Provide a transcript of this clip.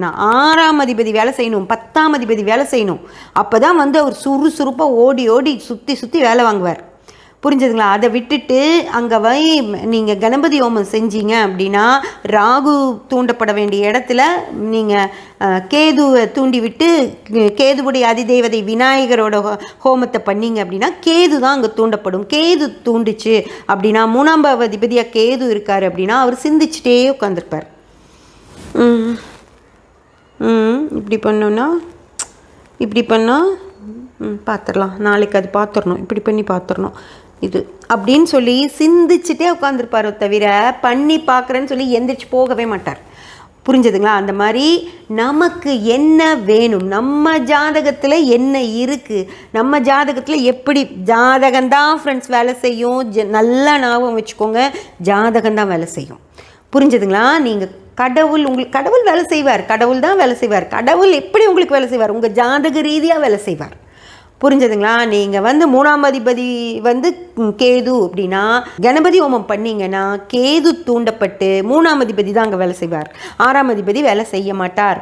நான் ஆறாம் அதிபதி வேலை செய்யணும் பத்தாம் அதிபதி வேலை செய்யணும். அப்போ தான் வந்து அவர் சுறுசுறுப்பாக ஓடி ஓடி சுற்றி சுற்றி வேலை வாங்குவார். புரிஞ்சதுங்களா? அதை விட்டுட்டு அங்கே போய் நீங்கள் கணபதி ஹோமம் செஞ்சீங்க அப்படின்னா ராகு தூண்டப்பட வேண்டிய இடத்துல நீங்கள் கேதுவை தூண்டி விட்டு கேதுவுடைய அதிதேவதை விநாயகரோட ஹோமத்தை பண்ணீங்க அப்படின்னா கேது தான் அங்கே தூண்டப்படும். கேது தூண்டுச்சு அப்படின்னா மூணாம் அதிபதியாக கேது இருக்கார் அப்படின்னா அவர் சிந்திச்சுட்டே உட்காந்துருப்பார் ம். இப்படி பண்ணோன்னா இப்படி பண்ணால் ம் பார்த்துடலாம் நாளைக்கு அது பார்த்துடணும் இப்படி பண்ணி பார்த்துடணும் இது. அப்படின்னு சொல்லி சிந்திச்சுட்டே உட்காந்துருப்பார் தவிர பண்ணி பார்க்குறேன்னு சொல்லி எந்திரிச்சு போகவே மாட்டார். புரிஞ்சதுங்களா? அந்த மாதிரி நமக்கு என்ன வேணும்? நம்ம ஜாதகத்தில் என்ன இருக்குது நம்ம ஜாதகத்தில் எப்படி ஜாதகம்தான் ஃப்ரெண்ட்ஸ் வேலை செய்யும்? ஜ நல்லா ஞாபகம் வச்சுக்கோங்க. ஜாதகம்தான் வேலை செய்யும். புரிஞ்சதுங்களா? நீங்கள் கடவுள் உங்களுக்கு கடவுள் வேலை செய்வார். கடவுள் தான் வேலை செய்வார். கடவுள் எப்படி உங்களுக்கு வேலை செய்வார்? உங்கள் ஜாதக ரீதியாக வேலை செய்வார். புரிஞ்சதுங்களா? நீங்கள் வந்து மூணாம் அதிபதி வந்து கேது அப்படின்னா கணபதி ஹோமம் பண்ணீங்கன்னா கேது தூண்டப்பட்டு மூணாம் அதிபதி தான் அங்கே வேலை செய்வார். ஆறாம் அதிபதி வேலை செய்ய மாட்டார்.